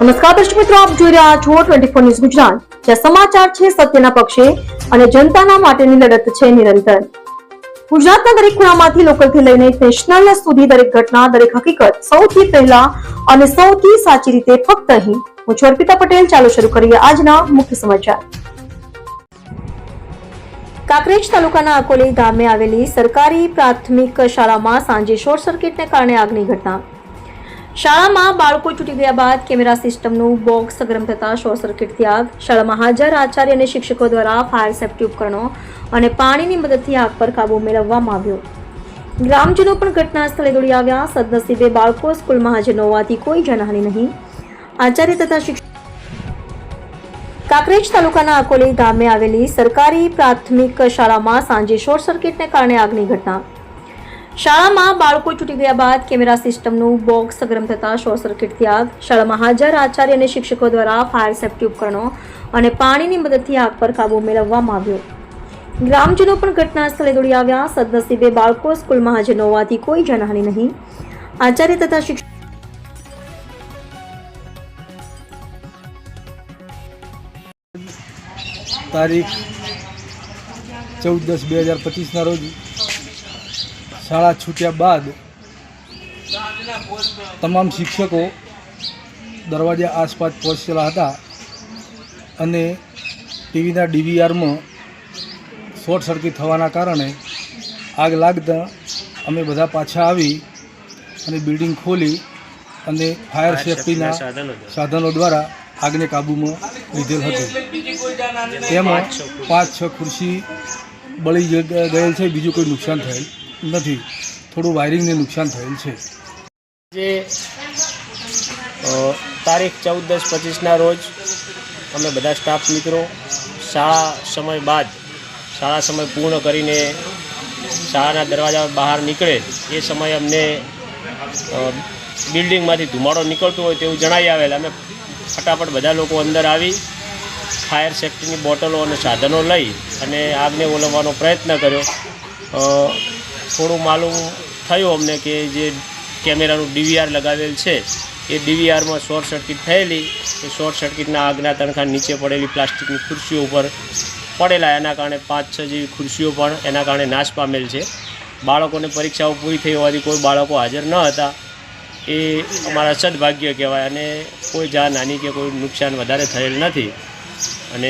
નમસ્કાર દર્શક મિત્રો, આપ જોઈ રહ્યા છો ટ્વેન્ટી ફોર ન્યૂઝ ગુજરાત. જ્યાં સમાચાર છે સત્યના પક્ષે અને જનતાના માટેની લડત છે નિરંતર. ગુજરાતના દરેક ખૂણામાંથી લોકલથી લઈને નેશનલ સુધી દરેક ઘટના, દરેક હકીકત સૌથી પહેલા અને સૌથી સાચી રીતે ફક્ત અહીં. હું છું અર્પિતા પટેલ. ચાલો શરૂ કરીએ આજના મુખ્ય સમાચાર. કાકરેજ તાલુકાના અકોલી ગામે આવેલી સરકારી પ્રાથમિક શાળામાં સાંજે શોર્ટ સર્કિટને કારણે આગની ઘટના. શાળામાં બાળકો છૂટી ગયા બાદ કેમેરા સિસ્ટમનું બોક્સ ગરમ થતા શોર્ટ સર્કિટથી આગ શાળામાં હાજર આચાર્ય અને શિક્ષકો દ્વારા ફાયર સેફ્ટી ઉપકરણો અને પાણીની મદદથી આગ પર કાબુ મેળવવામાં આવ્યો. ગ્રામજનો પણ ઘટના સ્થળે દોડી આવ્યા. સદનસીબે બાળકો સ્કૂલમાં હાજર ન હોવાથી કોઈ જાનહાનિ નહીં. આચાર્ય તથા શિક્ષક કાંકરેજ તાલુકાના અકોલી ગામે આવેલી સરકારી પ્રાથમિક શાળામાં સાંજે શોર્ટ સર્કિટને કારણે આગની ઘટના. શાળામાં બાળકો છૂટી ગયા બાદ કેમેરા સિસ્ટમનું બોક્સ ગરમ થતા શોર્ટ સર્કિટથી આગ શાળામાં હાજર આચાર્ય અને શિક્ષકો દ્વારા ફાયર સેફ્ટી ઉપકરણો અને પાણીની મદદથી આગ પર કાબુ મેળવવામાં આવ્યો. ગ્રામજનો પણ ઘટના સ્થળે દોડી આવ્યા. સદનસીબે બાળકો સ્કૂલમાં હાજર ન હોવાથી કોઈ જાનહાની નહીં. આચાર્ય તથા શિક્ષક તારીખ ચૌદ દસ બે હજાર પચીસના રોજ શાળા છૂટ્યા બાદ તમામ શિક્ષકો દરવાજા આસપાસ પહોંચેલા હતા અને ટીવીના ડીવીઆરમાં શોર્ટ સર્કિટ થવાના કારણે આગ લાગતા અમે બધા પાછા આવી અને બિલ્ડિંગ ખોલી અને ફાયર સેફટીના સાધનો દ્વારા. આગને કાબૂમાં લીધેલ હતું. તેમાં પાંચ છ ખુરશી બળી જ- ગયેલ છે બીજું કોઈ નુકસાન થયેલ નથી. થોડું વાયરિંગને નુકસાન થયેલ છે. જે તારીખ ચૌદ દસ પચીસના રોજ અમે બધા સ્ટાફ મિત્રો શાળા સમય બાદ, શાળા સમય પૂર્ણ કરીને શાળાના દરવાજા બહાર નીકળે એ સમયે અમને બિલ્ડિંગમાંથી ધુમાડો નીકળતો હોય તેવું જણાવી આવેલ. અમે ફટાફટ બધા લોકો અંદર આવી, ફાયર સેફ્ટીની બોટલો અને સાધનો લઈ અને આગને ઓલવવાનો પ્રયત્ન કર્યો. થોડું માલુમ થયું અમને કે જે કેમેરાનું ડીવીઆર લગાવેલ છે, એ ડીવીઆરમાં શોર્ટ સર્કિટ થયેલી, એ શોર્ટ સર્કિટના આગના તણખા નીચે પડેલી પ્લાસ્ટિકની ખુરશીઓ ઉપર પડેલા, એના કારણે પાંચ છ જેવી ખુરશીઓ પણ એના કારણે નાશ પામેલ છે. બાળકોને પરીક્ષાઓ પૂરી થઈ હોવાથી કોઈ બાળકો હાજર ન હતા, એ અમારા સદભાગ્ય કહેવાય અને કોઈ જાનહાનિ કે કોઈ નુકસાન વધારે થયેલ નથી. અને